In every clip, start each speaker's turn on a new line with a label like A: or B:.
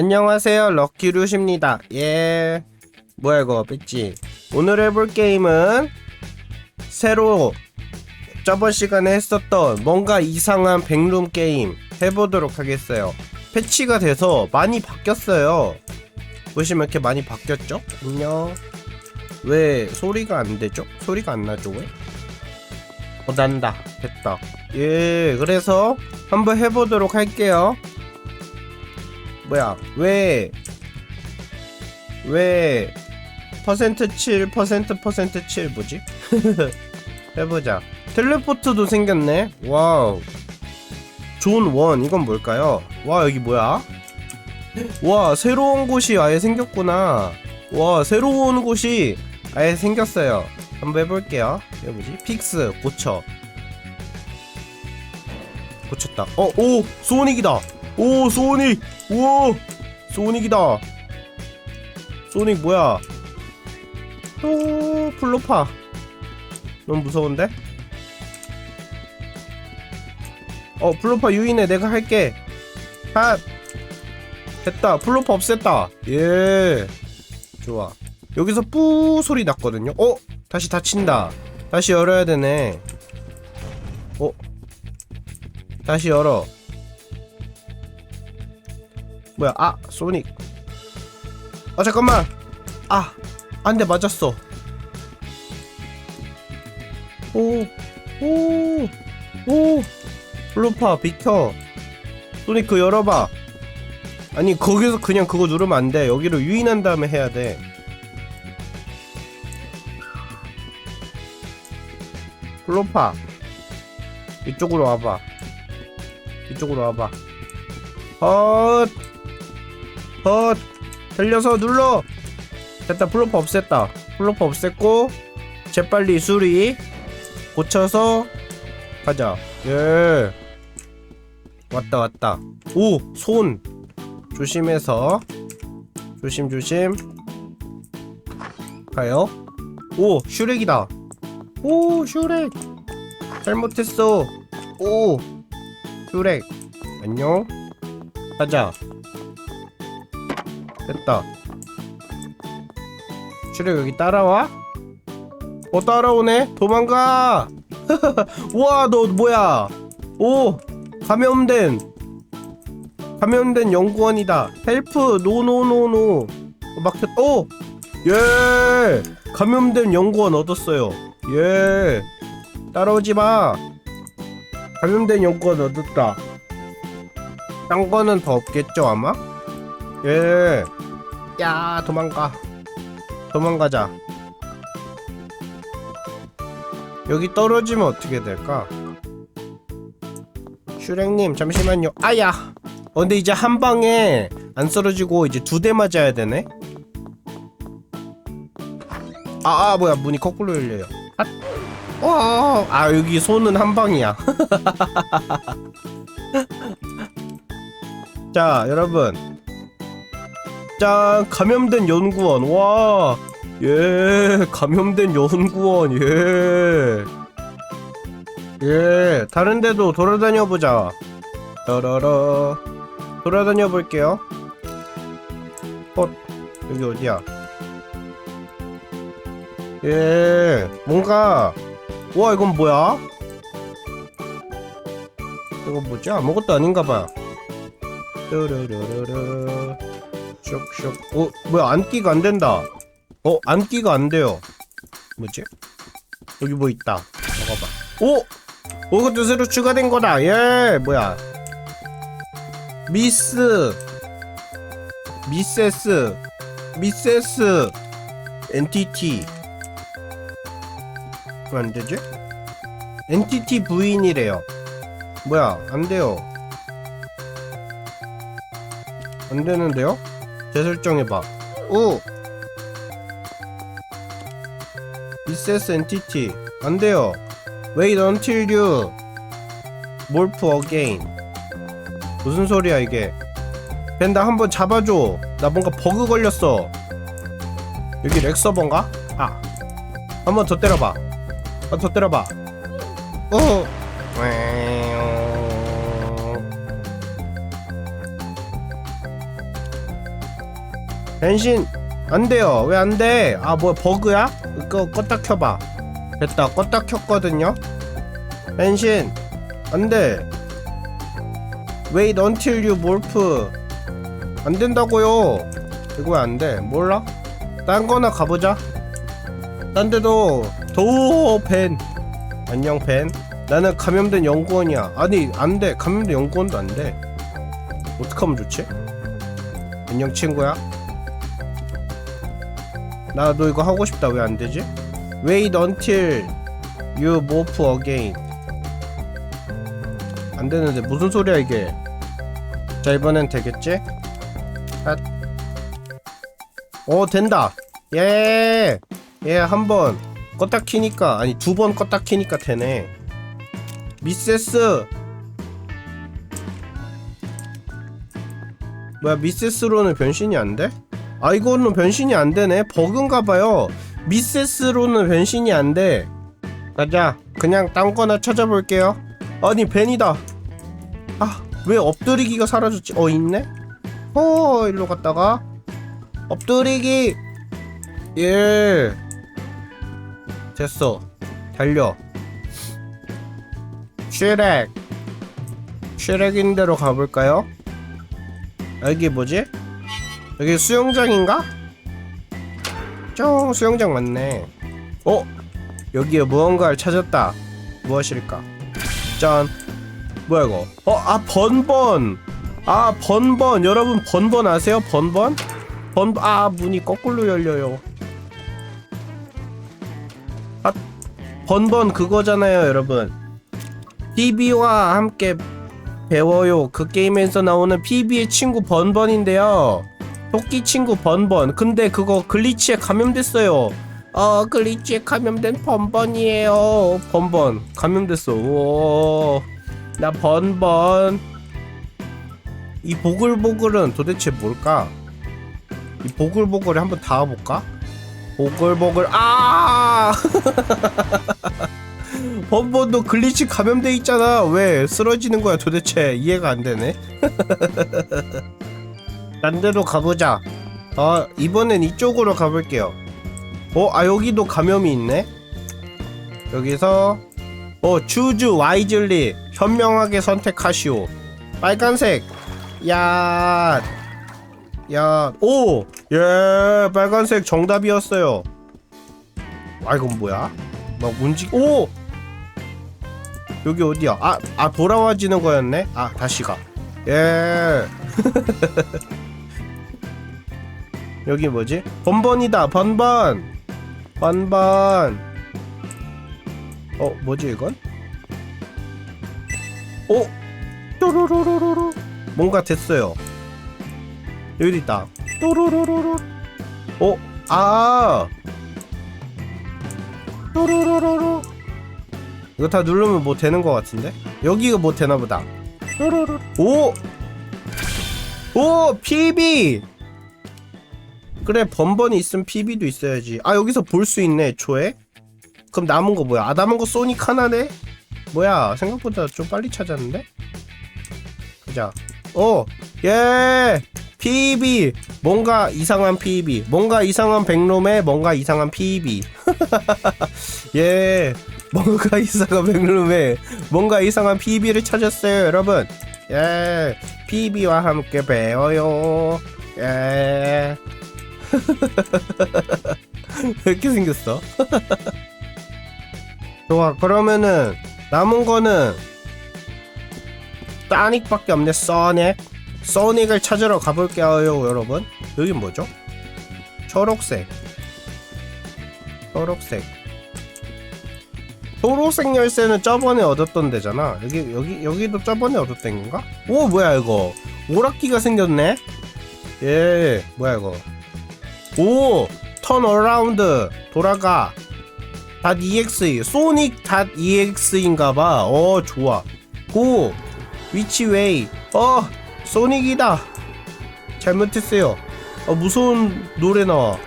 A: 안녕하세요 럭키루시입니다. 예. 뭐야 이거 뺐지 오늘 해볼 게임은 새로 저번 시간에 했었던 뭔가 이상한 백룸 게임 해보도록 하겠어요. 패치가 돼서 많이 바뀌었어요. 보시면 이렇게 많이 바뀌었죠? 안녕. 왜 소리가 안 되죠? 소리가 안 나죠 왜? 어, 난다. 됐다. 예 그래서 한번 해보도록 할게요 뭐야 왜 왜 퍼센트 7 퍼센트 퍼센트 7 뭐지? 해보자. 텔레포트도 생겼네. 와우. 존원 이건 뭘까요? 와 여기 뭐야? 와 새로운 곳이 아예 생겼구나. 와 새로운 곳이 아예 생겼어요. 한번 해볼게요. 이거 뭐지? 픽스 고쳐. 고쳤다. 어오 소닉이다 오 소닉. 우와. 소닉이다. 소닉 뭐야? 오 플로파. 너무 무서운데? 어 플로파 유인해. 내가 할게. 핫. 됐다. 플로파 없앴다. 예. 좋아. 여기서 뿌 소리 났거든요. 어? 다시 닫힌다. 다시 열어야 되네. 어? 다시 열어 뭐야? 아 소닉. 아 잠깐만. 아 안돼 맞았어. 오오오. 플로파 비켜. 소닉 그 열어봐. 아니 거기서 그냥 그거 누르면 안 돼. 여기로 유인한 다음에 해야 돼. 플로파. 이쪽으로 와봐. 이쪽으로 와봐. 헛 헛 달려서 눌러. 됐다 플로퍼 없앴다. 플로퍼 없앴고 재빨리 수리. 고쳐서 가자. 예. 왔다 왔다. 오 손. 조심해서. 조심 조심. 가요. 오 슈렉이다. 오 슈렉. 잘못했어. 오 슈렉. 안녕. 가자 됐다. 슈렉 여기 따라와? 어 따라오네? 도망가! 우와 너 뭐야? 오 감염된. 감염된 연구원이다. 헬프 노노노노. 어, 막혔 오예! 감염된 연구원 얻었어요. 예! 따라오지 마. 감염된 연구원 얻었다. 딴 거는 더 없겠죠 아마 예. 야, 도망가. 도망가자. 여기 떨어지면 어떻게 될까? 슈렉님, 잠시만요. 아야! 어, 근데 이제 한 방에 안 쓰러지고 이제 두 대 맞아야 되네? 아, 아, 뭐야. 문이 거꾸로 열려요. 아, 어, 아, 여기 손은 한 방이야. 자, 여러분. 짠 감염된 연구원 와 예 감염된 연구원 예. 예 다른 데도 돌아다녀 보자. 따라라. 돌아다녀 볼게요. 어 여기 어디야? 예 뭔가. 와 이건 뭐야? 이거 뭐지? 아무것도 아닌가 봐 르르르르르 쇽쇽 어 뭐야 안기가 안 된다. 어 안기가 안 돼요. 뭐지? 여기 뭐 있다. 먹어봐. 오! 오, 이것도 새로 추가된 거다. 예 뭐야. 미스. 미세스. 미세스. 엔티티. 왜 안 되지? 엔티티 부인이래요. 뭐야 안 돼요. 안 되는데요? 재설정해봐. 오. 미세스 엔티티 안돼요. Wait until you morph again. 무슨 소리야 이게? 벤다 한번 잡아줘. 나 뭔가 버그 걸렸어. 여기 렉서버인가? 아. 한번 더 때려봐. 한번 더 때려봐. 어 변신 안 돼요. 왜 안 돼? 아, 뭐 버그야? 이거 껐다 켜봐. 됐다. 껐다 켰거든요. 변신 안 돼. Wait until you morph. 안 된다고요. 이거 왜 안 돼? 몰라? 딴 거나 가보자. 딴 데도 도우 벤. 안녕 벤. 나는 감염된 연구원이야. 아니 안 돼. 감염된 연구원도 안 돼. 어떡하면 좋지? 안녕 친구야. 나너 이거 하고 싶다. 왜 안 되지? Wait until you morph again. 안 되는데 무슨 소리야 이게? 자 이번엔 되겠지? 핫. 오 된다. 예. 예, 한번 껐다 키니까 아니 두 번 껐다 키니까 되네. 미세스 뭐야 미세스로는 변신이 안 돼? 아 이거는 변신이 안 되네. 버그인가 봐요. 미세스로는 변신이 안 돼. 가자. 그냥 딴 거나 찾아볼게요. 아니 벤이다. 아 왜 엎드리기가 사라졌지? 어 있네? 어 일로 갔다가. 엎드리기. 예. 됐어. 달려. 슈렉. 슈렉인 대로 가볼까요? 여기 뭐지? 여기 수영장인가? 쫑 수영장 맞네 어? 여기에 무언가를 찾았다 무엇일까? 짠 뭐야 이거 어? 아 번번 아 번번 여러분 번번 아세요? 번번? 번번 아 문이 거꾸로 열려요 아 번번 그거잖아요 여러분 PB와 함께 배워요 그 게임에서 나오는 PB의 친구 번번인데요 토끼 친구 번번. 근데 그거 글리치에 감염됐어요. 어 글리치에 감염된 번번이에요. 번번. 감염됐어. 우나 번번. 이 보글보글은 도대체 뭘까? 이 보글보글을 한번 닿아볼까? 보글보글. 아! 번번도 글리치 감염돼 있잖아. 왜 쓰러지는 거야 도대체? 이해가 안 되네 딴 데로 가보자 아 이번엔 이쪽으로 가볼게요 어? 아 여기도 감염이 있네 여기서 어 추즈 와이즐리 현명하게 선택하시오 빨간색 야 야, 오! 예, 빨간색 정답이었어요. 아, 이건 뭐야? 막 움직, 오! 여기 어디야? 아, 아, 돌아와지는 거였네? 아, 다시 가. 예. 여기 뭐지? 번번이다, 번번! 번번! 어, 뭐지, 이건? 오! 또로로로로로. 뭔가 됐어요. 여기 있다. 또로로로로. 어? 아! 또로로로로. 이거 다 누르면 뭐 되는 것 같은데? 여기가 뭐 되나 보다. 또로로. 오! 오! PB! 그래, 번번이 있으면 PB도 있어야지. 아, 여기서 볼 수 있네, 초에. 그럼 남은 거 뭐야? 아, 남은 거 소닉 하나네? 뭐야, 생각보다 좀 빨리 찾았는데? 가자. 오! 예! PB! 뭔가 이상한 PB. 뭔가 이상한 백롬에 뭔가 이상한 PB. 예. 뭔가 이상한 백룸에 뭔가 이상한 PB를 찾았어요, 여러분. 예. PB와 함께 배워요. 예. 왜 이렇게 생겼어? 좋아, 그러면은 남은 거는 따닉밖에 없네, 써넥. 써닉을 찾으러 가볼게요, 여러분. 여긴 뭐죠? 초록색. 초록색. 초록색 열쇠는 저번에 얻었던 데잖아. 여기 여기 여기도 저번에 얻었던 건가? 오 뭐야 이거? 오락기가 생겼네. 예 뭐야 이거? 오 턴 어라운드 돌아가. 닷 exe 소닉 닷 ex인가봐. 어 좋아. 고 위치 웨이. 어 소닉이다. 잘못했어요. 어 무서운 노래 나와.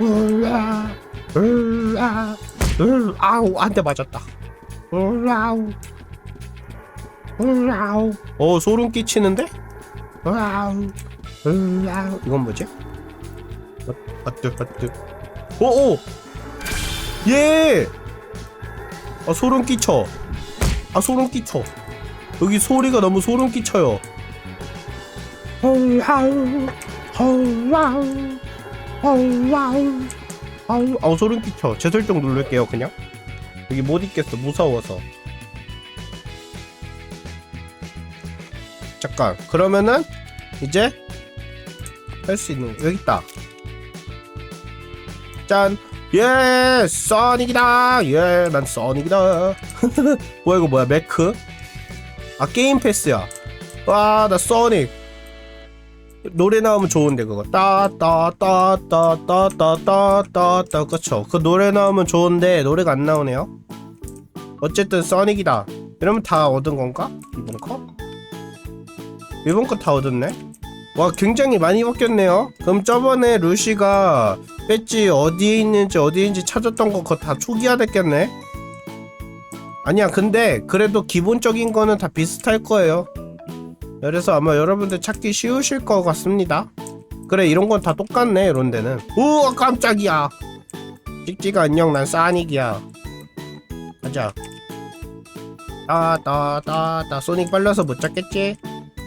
A: 으아 으아 으, 아우 한 대 맞았다. 으아우 으아우 어 소름 끼치는데? 으아우 으아우 이건 뭐지? 핫뜨 핫뜨 오오 예! 아 소름 끼쳐. 아 소름 끼쳐. 여기 소리가 너무 소름 끼쳐요. 헐하우 헐와우 헐와우. 아우 아우 소름 끼쳐. 재설정 누를게요 그냥. 여기 못 있겠어. 무서워서. 잠깐. 그러면은 이제 할 수 있는 거 여기 있다 짠 예, 써닉이다. 예, 난 써닉이다. 뭐야 이거 뭐야? 매크? 아 게임 패스야. 와, 나 써닉. 노래 나오면 좋은데 그거. 따따따따따따따따따 그쵸? 그 노래 나오면 좋은데 노래가 안 나오네요. 어쨌든 써닉이다. 이러면 다 얻은 건가? 이번 거? 이번 거 다 얻었네. 와, 굉장히 많이 바뀌었네요. 그럼 저번에 루시가 배지 어디에 있는지 어디에 있는지 찾았던 거 그거 다 초기화 됐겠네? 아니야 근데 그래도 기본적인 거는 다 비슷할 거예요. 그래서 아마 여러분들 찾기 쉬우실 것 같습니다. 그래 이런 건 다 똑같네 이런 데는. 우와 깜짝이야. 찍찍아 안녕. 난 싸닉이야. 가자. 따따따따. 소닉 빨라서 못 잡겠지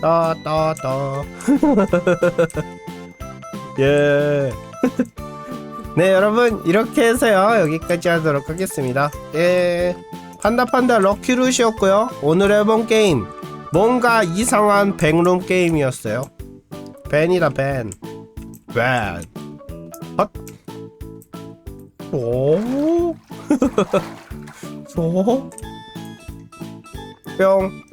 A: 따따따 예네 여러분 이렇게 해서요 여기까지 하도록 하겠습니다 예 판다판다 럭키루시였고요 오늘 해본 게임 뭔가 이상한 백룸 게임이었어요 벤이다 벤 벤. 헛. 오. 소. 뿅.